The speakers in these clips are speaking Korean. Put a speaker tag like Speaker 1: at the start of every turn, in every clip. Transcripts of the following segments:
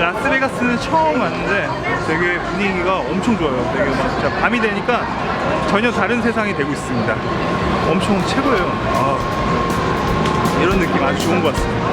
Speaker 1: 라스베가스는 처음 왔는데 되게 분위기가 엄청 좋아요. 되게 막 진짜 밤이 되니까 전혀 다른 세상이 되고 있습니다. 엄청 최고예요. 아, 이런 느낌 아주 좋은 것 같습니다.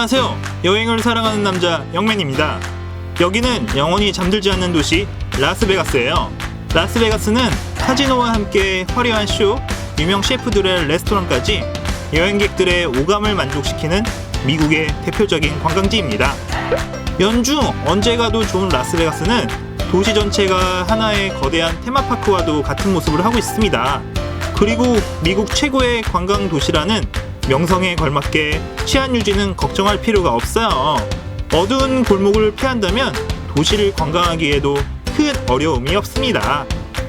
Speaker 2: 안녕하세요. 여행을 사랑하는 남자 영맨입니다. 여기는 영원히 잠들지 않는 도시 라스베가스예요. 라스베가스는 카지노와 함께 화려한 쇼, 유명 셰프들의 레스토랑까지 여행객들의 오감을 만족시키는 미국의 대표적인 관광지입니다. 연중 언제 가도 좋은 라스베가스는 도시 전체가 하나의 거대한 테마파크와도 같은 모습을 하고 있습니다. 그리고 미국 최고의 관광 도시라는 명성에 걸맞게 치안 유지는 걱정할 필요가 없어요. 어두운 골목을 피한다면 도시를 관광하기에도 큰 어려움이 없습니다.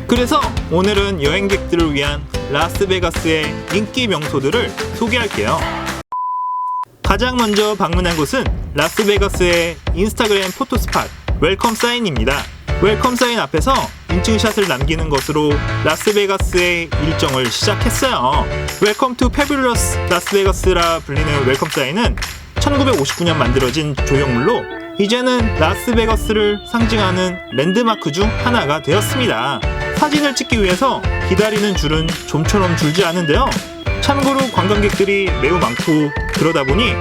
Speaker 2: 그래서 오늘은 여행객들을 위한 라스베가스의 인기 명소들을 소개할게요. 가장 먼저 방문한 곳은 라스베가스의 인스타그램 포토 스팟 웰컴 사인입니다. 웰컴 사인 앞에서 인증샷을 남기는 것으로 라스베가스의 일정을 시작했어요. 웰컴 투 페뷸러스 라스베가스라 불리는 웰컴 사인은 1959년 만들어진 조형물로 이제는 라스베가스를 상징하는 랜드마크 중 하나가 되었습니다. 사진을 찍기 위해서 기다리는 줄은 좀처럼 줄지 않은데요. 참고로 관광객들이 매우 많고 그러다 보니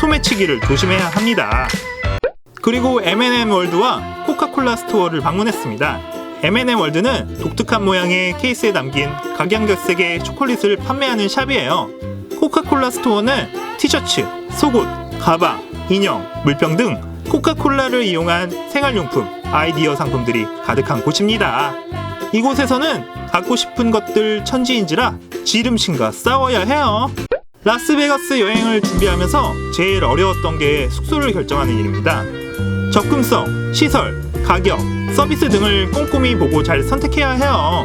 Speaker 2: 소매치기를 조심해야 합니다. 그리고 M&M 월드와 코카콜라 스토어를 방문했습니다. M&M 월드는 독특한 모양의 케이스에 담긴 각양각색의 초콜릿을 판매하는 샵이에요. 코카콜라 스토어는 티셔츠, 속옷, 가방, 인형, 물병 등 코카콜라를 이용한 생활용품, 아이디어 상품들이 가득한 곳입니다. 이곳에서는 갖고 싶은 것들 천지인지라 지름신과 싸워야 해요. 라스베가스 여행을 준비하면서 제일 어려웠던 게 숙소를 결정하는 일입니다. 접근성, 시설, 가격, 서비스 등을 꼼꼼히 보고 잘 선택해야 해요.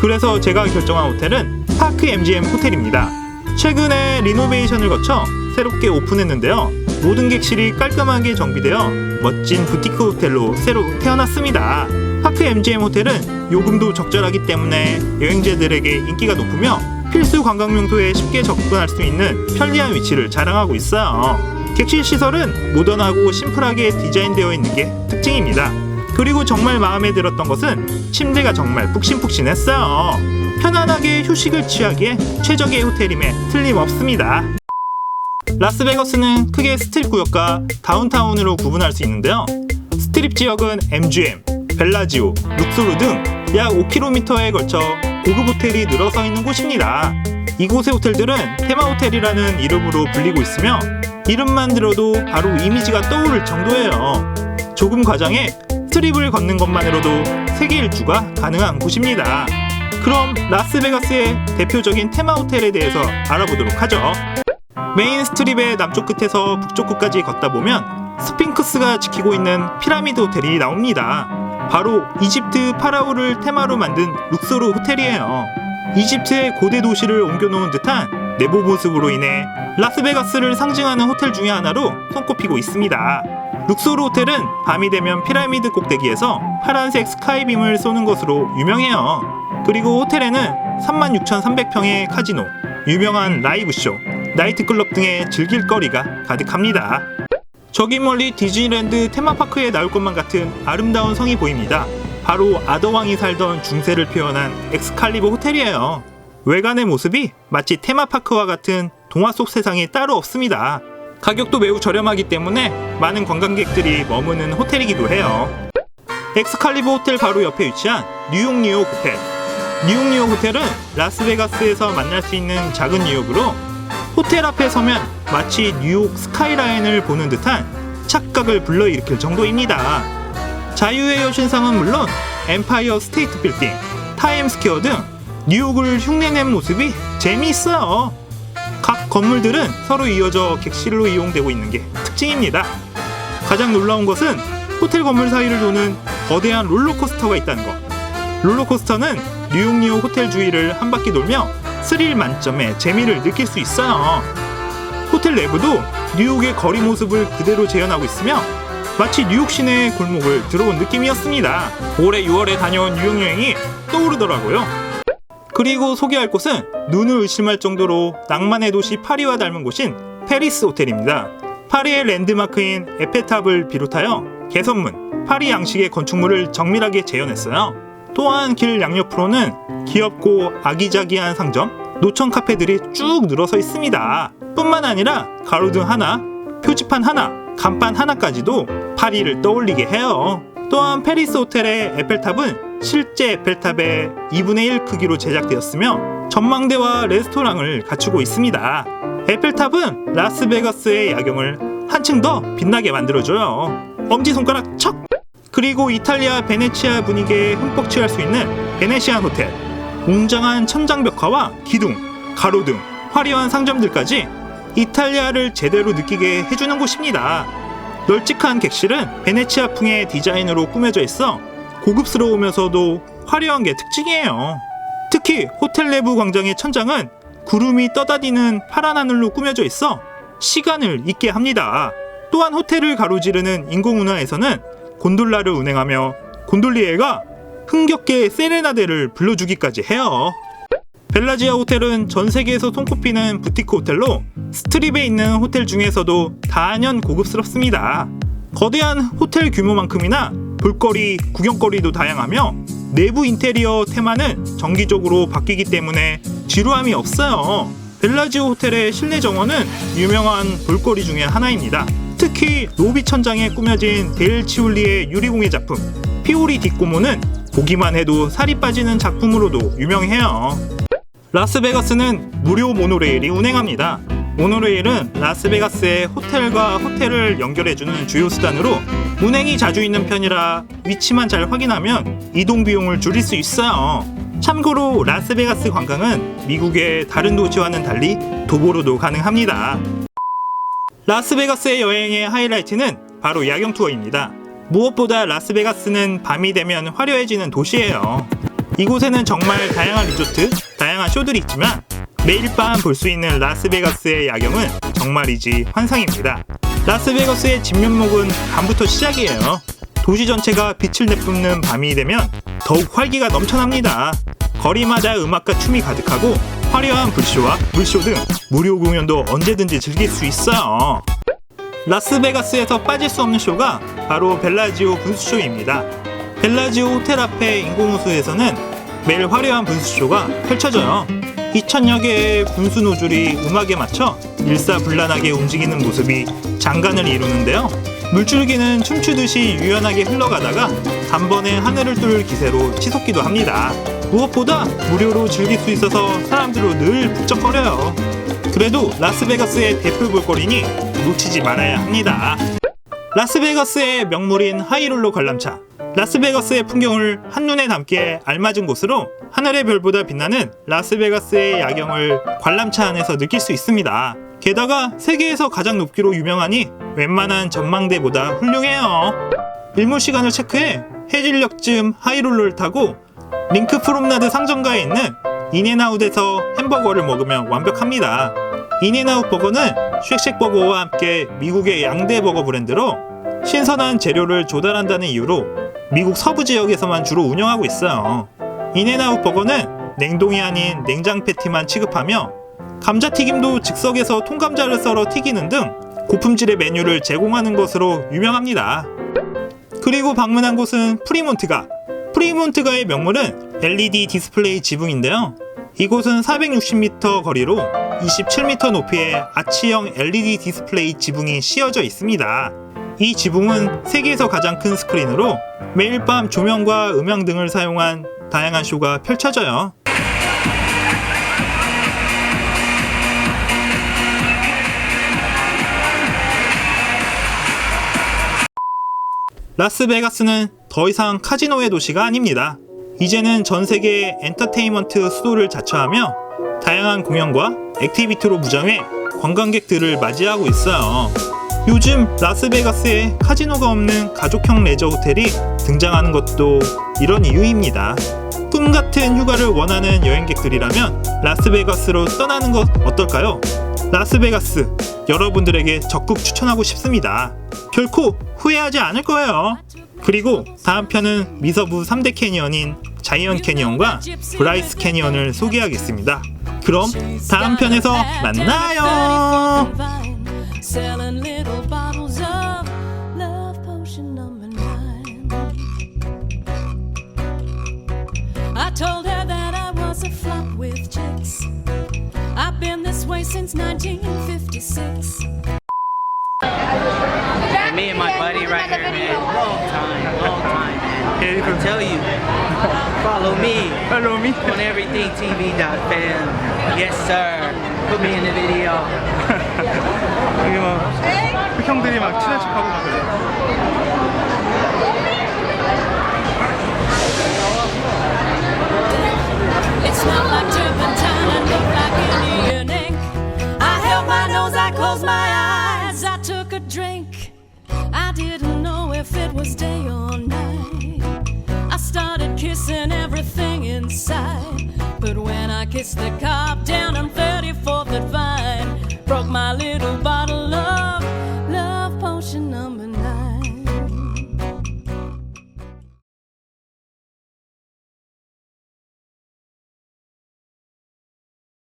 Speaker 2: 그래서 제가 결정한 호텔은 파크 MGM 호텔입니다. 최근에 리노베이션을 거쳐 새롭게 오픈했는데요. 모든 객실이 깔끔하게 정비되어 멋진 부티크 호텔로 새로 태어났습니다. 파크 MGM 호텔은 요금도 적절하기 때문에 여행자들에게 인기가 높으며 필수 관광 명소에 쉽게 접근할 수 있는 편리한 위치를 자랑하고 있어요. 객실 시설은 모던하고 심플하게 디자인되어 있는 게 특징입니다. 그리고 정말 마음에 들었던 것은 침대가 정말 푹신푹신했어요. 편안하게 휴식을 취하기에 최적의 호텔임에 틀림없습니다. 라스베거스는 크게 스트립 구역과 다운타운으로 구분할 수 있는데요. 스트립 지역은 MGM, 벨라지오, 룩소르 등 약 5km에 걸쳐 고급 호텔이 늘어서 있는 곳입니다. 이곳의 호텔들은 테마 호텔이라는 이름으로 불리고 있으며 이름만 들어도 바로 이미지가 떠오를 정도예요. 조금 과장해 스트립을 걷는 것만으로도 세계 일주가 가능한 곳입니다. 그럼 라스베가스의 대표적인 테마 호텔에 대해서 알아보도록 하죠. 메인 스트립의 남쪽 끝에서 북쪽 끝까지 걷다 보면 스핑크스가 지키고 있는 피라미드 호텔이 나옵니다. 바로 이집트 파라오를 테마로 만든 룩소르 호텔이에요. 이집트의 고대 도시를 옮겨놓은 듯한 내부 모습으로 인해 라스베가스를 상징하는 호텔 중의 하나로 손꼽히고 있습니다. 룩소르 호텔은 밤이 되면 피라미드 꼭대기에서 파란색 스카이빔을 쏘는 것으로 유명해요. 그리고 호텔에는 36,300평의 카지노, 유명한 라이브쇼, 나이트클럽 등의 즐길 거리가 가득합니다. 저기 멀리 디즈니랜드 테마파크에 나올 것만 같은 아름다운 성이 보입니다. 바로 아더왕이 살던 중세를 표현한 엑스칼리버 호텔이에요. 외관의 모습이 마치 테마파크와 같은 동화 속 세상이 따로 없습니다. 가격도 매우 저렴하기 때문에 많은 관광객들이 머무는 호텔이기도 해요. 엑스칼리버 호텔 바로 옆에 위치한 뉴욕 뉴욕 호텔. 뉴욕 뉴욕 호텔은 라스베가스에서 만날 수 있는 작은 뉴욕으로 호텔 앞에 서면 마치 뉴욕 스카이라인을 보는 듯한 착각을 불러일으킬 정도입니다. 자유의 여신상은 물론 엠파이어 스테이트 빌딩, 타임스퀘어 등 뉴욕을 흉내낸 모습이 재미있어요. 각 건물들은 서로 이어져 객실로 이용되고 있는 게 특징입니다. 가장 놀라운 것은 호텔 건물 사이를 도는 거대한 롤러코스터가 있다는 것. 롤러코스터는 뉴욕 뉴욕 호텔 주위를 한 바퀴 돌며 스릴 만점의 재미를 느낄 수 있어요. 호텔 내부도 뉴욕의 거리 모습을 그대로 재현하고 있으며 마치 뉴욕 시내의 골목을 들어온 느낌이었습니다. 올해 6월에 다녀온 뉴욕 여행이 떠오르더라고요. 그리고 소개할 곳은 눈을 의심할 정도로 낭만의 도시 파리와 닮은 곳인 페리스 호텔입니다. 파리의 랜드마크인 에펠탑을 비롯하여 개선문, 파리 양식의 건축물을 정밀하게 재현했어요. 또한 길 양옆으로는 귀엽고 아기자기한 상점, 노천 카페들이 쭉 늘어서 있습니다. 뿐만 아니라 가로등 하나, 표지판 하나, 간판 하나까지도 파리를 떠올리게 해요. 또한 페리스 호텔의 에펠탑은 실제 에펠탑의 2분의 1 크기로 제작되었으며 전망대와 레스토랑을 갖추고 있습니다. 에펠탑은 라스베가스의 야경을 한층 더 빛나게 만들어줘요. 엄지손가락 척! 그리고 이탈리아 베네치아 분위기에 흠뻑 취할 수 있는 베네시안 호텔. 웅장한 천장 벽화와 기둥, 가로등, 화려한 상점들까지 이탈리아를 제대로 느끼게 해주는 곳입니다. 널찍한 객실은 베네치아풍의 디자인으로 꾸며져 있어 고급스러우면서도 화려한 게 특징이에요. 특히 호텔 내부 광장의 천장은 구름이 떠다니는 파란 하늘로 꾸며져 있어 시간을 잊게 합니다. 또한 호텔을 가로지르는 인공운하에서는 곤돌라를 운행하며 곤돌리에가 흥겹게 세레나데를 불러주기까지 해요. 벨라지아 호텔은 전 세계에서 손꼽히는 부티크 호텔로 스트립에 있는 호텔 중에서도 단연 고급스럽습니다. 거대한 호텔 규모만큼이나 볼거리, 구경거리도 다양하며 내부 인테리어 테마는 정기적으로 바뀌기 때문에 지루함이 없어요. 벨라지오 호텔의 실내 정원은 유명한 볼거리 중에 하나입니다. 특히 로비 천장에 꾸며진 데일 치울리의 유리공예 작품 피오리 뒷고모는 보기만 해도 살이 빠지는 작품으로도 유명해요. 라스베가스는 무료 모노레일이 운행합니다. 모노레일은 라스베가스의 호텔과 호텔을 연결해주는 주요 수단으로 운행이 자주 있는 편이라 위치만 잘 확인하면 이동 비용을 줄일 수 있어요. 참고로 라스베가스 관광은 미국의 다른 도시와는 달리 도보로도 가능합니다. 라스베가스의 여행의 하이라이트는 바로 야경 투어입니다. 무엇보다 라스베가스는 밤이 되면 화려해지는 도시예요. 이곳에는 정말 다양한 리조트, 다양한 쇼들이 있지만 매일 밤 볼 수 있는 라스베가스의 야경은 정말이지 환상입니다. 라스베가스의 진면목은 밤부터 시작이에요. 도시 전체가 빛을 내뿜는 밤이 되면 더욱 활기가 넘쳐납니다. 거리마다 음악과 춤이 가득하고 화려한 불쇼와 물쇼 등 무료 공연도 언제든지 즐길 수 있어요. 라스베가스에서 빠질 수 없는 쇼가 바로 벨라지오 분수쇼입니다. 벨라지오 호텔 앞의 인공호수에서는 매일 화려한 분수쇼가 펼쳐져요. 2천여 개의 분수 노즐이 음악에 맞춰 일사불란하게 움직이는 모습이 장관을 이루는데요. 물줄기는 춤추듯이 유연하게 흘러가다가 단번에 하늘을 뚫을 기세로 치솟기도 합니다. 무엇보다 무료로 즐길 수 있어서 사람들로 늘 북적거려요. 그래도 라스베가스의 대표 볼거리니 놓치지 말아야 합니다. 라스베가스의 명물인 하이롤러 관람차. 라스베가스의 풍경을 한눈에 담기에 알맞은 곳으로 하늘의 별보다 빛나는 라스베가스의 야경을 관람차 안에서 느낄 수 있습니다. 게다가 세계에서 가장 높기로 유명하니 웬만한 전망대보다 훌륭해요. 일몰 시간을 체크해 해질녘쯤 하이롤러를 타고 링크 프롬나드 상점가에 있는 인앤아웃에서 햄버거를 먹으면 완벽합니다. 인앤아웃 버거는 쉑쉑 버거와 함께 미국의 양대 버거 브랜드로 신선한 재료를 조달한다는 이유로 미국 서부 지역에서만 주로 운영하고 있어요. 인앤아웃 버거는 냉동이 아닌 냉장 패티만 취급하며 감자튀김도 즉석에서 통감자를 썰어 튀기는 등 고품질의 메뉴를 제공하는 것으로 유명합니다. 그리고 방문한 곳은 프리몬트가. 프리몬트가의 명물은 LED 디스플레이 지붕인데요. 이곳은 460m 거리로 27m 높이의 아치형 LED 디스플레이 지붕이 씌어져 있습니다. 이 지붕은 세계에서 가장 큰 스크린으로 매일 밤 조명과 음향 등을 사용한 다양한 쇼가 펼쳐져요. 라스베가스는 더 이상 카지노의 도시가 아닙니다. 이제는 전 세계의 엔터테인먼트 수도를 자처하며 다양한 공연과 액티비티로 무장해 관광객들을 맞이하고 있어요. 요즘 라스베가스에 카지노가 없는 가족형 레저 호텔이 등장하는 것도 이런 이유입니다. 꿈 같은 휴가를 원하는 여행객들이라면 라스베가스로 떠나는 것 어떨까요? 라스베가스 여러분들에게 적극 추천하고 싶습니다. 결코 후회하지 않을 거예요. 그리고 다음 편은 미서부 3대 캐니언인 자이언 캐니언과 브라이스 캐니언을 소개하겠습니다. 그럼 다음 편에서 만나요.
Speaker 3: Selling little bottles of love potion number nine. I told her that I was a flop with chicks. I've been this way since 1956.
Speaker 4: Me and my buddy right here, man. Long time, long time, man.
Speaker 1: Okay,
Speaker 4: I tell you, follow me
Speaker 1: Follow me.
Speaker 4: on everythingtv.fm. Yes, sir. Put me in the video.
Speaker 1: 이게 막 형들이 막 친한 척하고 막 그래.
Speaker 3: It smelled like turpentine and looked like Indian ink. I held my nose, I closed my eyes, I took a drink. I didn't know if it was day or night. I started kissing everything inside, but when I kissed the car,